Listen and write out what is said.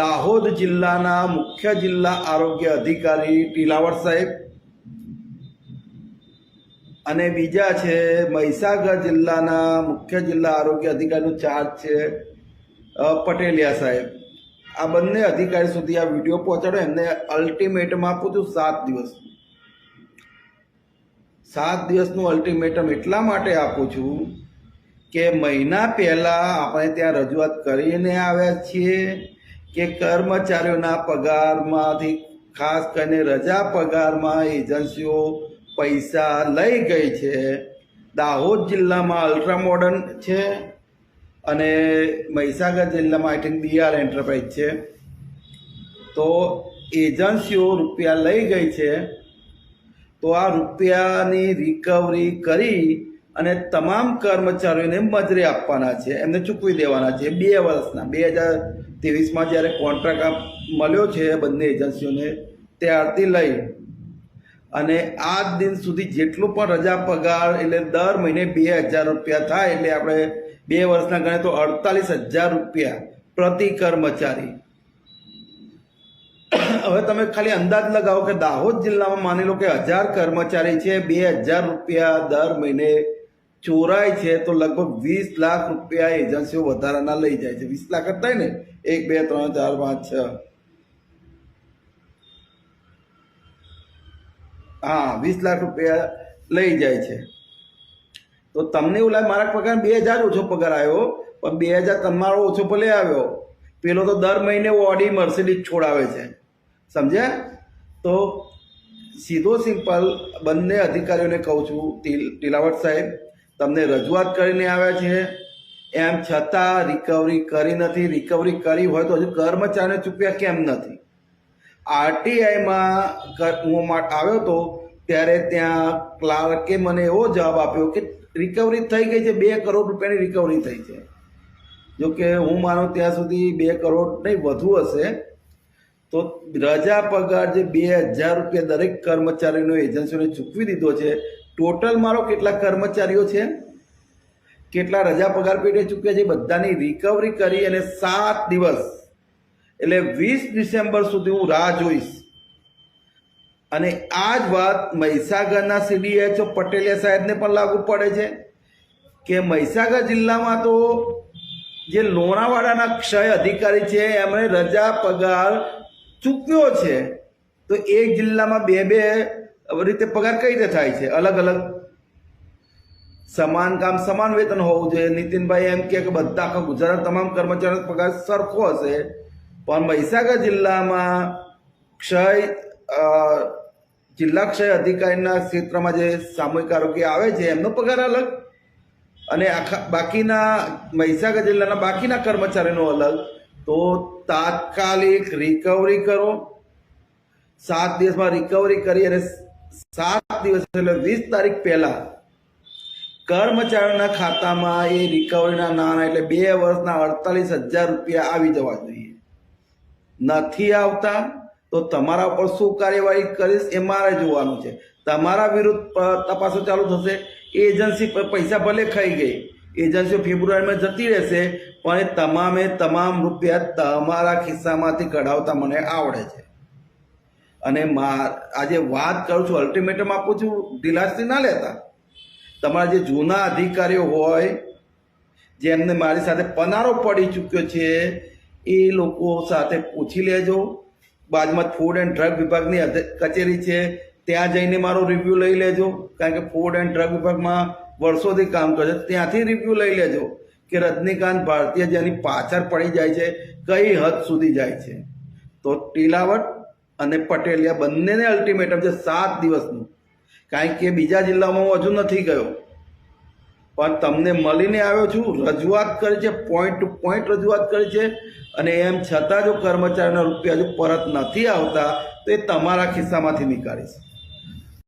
દાહોદ જિલ્લાના મુખ્ય જિલ્લા આરોગ્ય અધિકારી ટીલાવર સાહેબ અને બીજા છે મહીસાગર જિલ્લાના મુખ્ય જિલ્લા આરોગ્ય અધિકારીનું ચાર્જ છે પટેલિયા સાહેબ. આ બંને અધિકારી સુધી આ વીડિયો પહોંચાડો, એમને અલ્ટિમેટમ આપું છું સાત દિવસ. સાત દિવસનું અલ્ટિમેટમ એટલા માટે આપું છું કે મહિના પહેલાં આપણે ત્યાં રજૂઆત કરીને આવ્યા છીએ. કે કર્મચારીઓના પગારમાંથી, ખાસ કરીને રજા પગારમાં એજન્સીઓ પૈસા લઈ ગઈ છે. દાહોદ જિલ્લામાં અલ્ટ્રા મોડર્ન છે અને મહીસાગર જિલ્લામાં આઈ થિંક ડીઆર એન્ટરપ્રાઇઝ છે. તો એજન્સીઓ રૂપિયા લઈ ગઈ છે. તો આ રૂપિયાની રિકવરી કરી અને તમામ કર્મચારીઓને મજરે આપવાના છે, એમને ચૂકવી દેવાના છે. બે વર્ષના, બે હજાર ત્રેવીસમાં જ્યારે કોન્ટ્રાક્ટ મળ્યો છે બંને એજન્સીઓને ત્યારથી લઈ અને આજ દિન સુધી જેટલું પણ રજા પગાર એટલે દર મહિને બે હજાર રૂપિયા થાય એટલે આપણે બે વર્ષના ગણે તો અડતાલીસ હજાર રૂપિયા પ્રતિ કર્મચારી. હવે તમે ખાલી અંદાજ લગાવો કે દાહોદ જિલ્લામાં માની લો કે હજાર કર્મચારી છે, બે હજાર રૂપિયા દર મહિને ચોરાય છે તો લગભગ વીસ લાખ રૂપિયા એજન્સીઓ વધારાના લઈ જાય છે. વીસ લાખ જ થાય ને? એક, બે, ત્રણ, ચાર, પાંચ, છ. હા, વીસ લાખ રૂપિયા લઈ જાય છે. તો તમને એવું લાગે મારા પગાર બે હજાર ઓછો પગાર આવ્યો, પણ બે હજાર તમારો ઓછો ભલે આવ્યો. પેલો તો દર મહિને ઓડી મર્સિડીઝ છોડાવે છે. સમજ્યા? તો સીધો સિમ્પલ, બંને અધિકારીઓને કહું છું, તિલ તિલાવટ સાહેબ તમને રજૂઆત કરીને આવ્યા છે. એમ છતાં રિકવરી કરી નથી. રિકવરી કરી હોય તો હજુ કર્મચારીને ચૂક્યા કેમ નથી? આરટીઆઈમાં હું આવ્યો તો ત્યારે ત્યાં ક્લાર્કે મને એવો જવાબ આપ્યો કે રિકવરી થઈ ગઈ છે. બે કરોડ રૂપિયાની રિકવરી થઈ છે. જો કે હું માનું ત્યાં સુધી બે કરોડ નહીં, વધુ હશે. તો રજા પગાર જે બે હજાર રૂપિયા દરેક કર્મચારીનો એજન્સીઓને ચૂકવી દીધો છે. ટોટલ મારો કેટલા કર્મચારીઓ છે, કેટલા રજા પગાર પેટે ચૂક્યા છે, બધાની રિકવરી કરી અને સાત દિવસ, એટલે વીસ ડિસેમ્બર સુધી હું રાહ જોઈશ. અને આ જ વાત મહીસાગરના સીડીએચઓ પટેલિયા સાહેબને પણ લાગુ પડે છે કે મહીસાગર જિલ્લામાં તો જે લોણાવાડાના ક્ષય અધિકારી છે, એમણે રજા પગાર ચૂક્યો છે, તો એક જિલ્લામાં બે બે રીતે પગાર કઈ રીતે થાય છે? અલગ અલગ. સમાન કામ, સમાન વેતન હોવું જોઈએ. નીતિનભાઈ એમ કે બધા આખા ગુજરાત તમામ કર્મચારીનો પગાર સરખો હશે. પણ મહીસાગર જિલ્લામાં ક્ષય જિલ્લા ક્ષય અધિકારીના ક્ષેત્રમાં જે સામૂહિક આરોગ્ય આવે છે, એમનો પગાર અલગ. અને આખા બાકીના, મહીસાગર જિલ્લાના બાકીના કર્મચારીનો અલગ. તો તાત્કાલિક રિકવરી કરો. સાત દિવસમાં રિકવરી કરી અને સાત દિવસ એટલે વીસ તારીખ પહેલા કર્મચારીઓના ખાતામાં એ રિકવરીના નાણાં એટલે બે વર્ષના અડતાલીસ હજાર રૂપિયા આવી જવા જોઈએ. નથી આવતા તો તમારા ઉપર શું કાર્યવાહી કરીશ એ મારે જોવાનું છે. તમારા વિરુદ્ધ તપાસો ચાલુ થશે. એજન્સી પૈસા ભલે ખાઈ ગઈ. એજન્સીઓ ફેબ્રુઆરીમાં જતી રહેશે, પણ એ તમામે તમામ રૂપિયા તમારા ખિસ્સામાંથી કઢાવતા મને આવડે છે. અને આજે વાત કરું છું અલ્ટિમેટમ આપું છું ઢીલાસથી ના લેતા. તમારા જે જૂના અધિકારીઓ હોય જેમને મારી સાથે પનારો પડી ચૂક્યો છે, એ લોકો સાથે પૂછી લેજો. બાદમાં ફૂડ એન્ડ ડ્રગ વિભાગની કચેરી છે, ત્યાં જઈને મારો રિવ્યૂ લઈ લેજો. કારણ કે ફૂડ એન્ડ ડ્રગ વિભાગમાં વર્ષોથી કામ કરે ત્યાંથી રિવ્યૂ લઈ લેજો કે રજનીકાંત ભારતીય જેની પાછળ પડી જાય છે, કઈ હદ સુધી જાય છે. તો ટીલાવટ અને પટેલિયા બંનેને અલ્ટિમેટમ છે સાત દિવસનું. કારણ કે બીજા જિલ્લામાં હું હજુ નથી ગયો. પણ તમને મળીને આવ્યો છું, રજૂઆત કરી છે પોઈન્ટ ટુ પોઈન્ટ રજૂઆત કરી છે, અને એમ છતાં જો કર્મચારીના રૂપિયા હજુ પરત નથી આવતા, તો એ તમારા ખિસ્સામાંથી નીકાળીશ.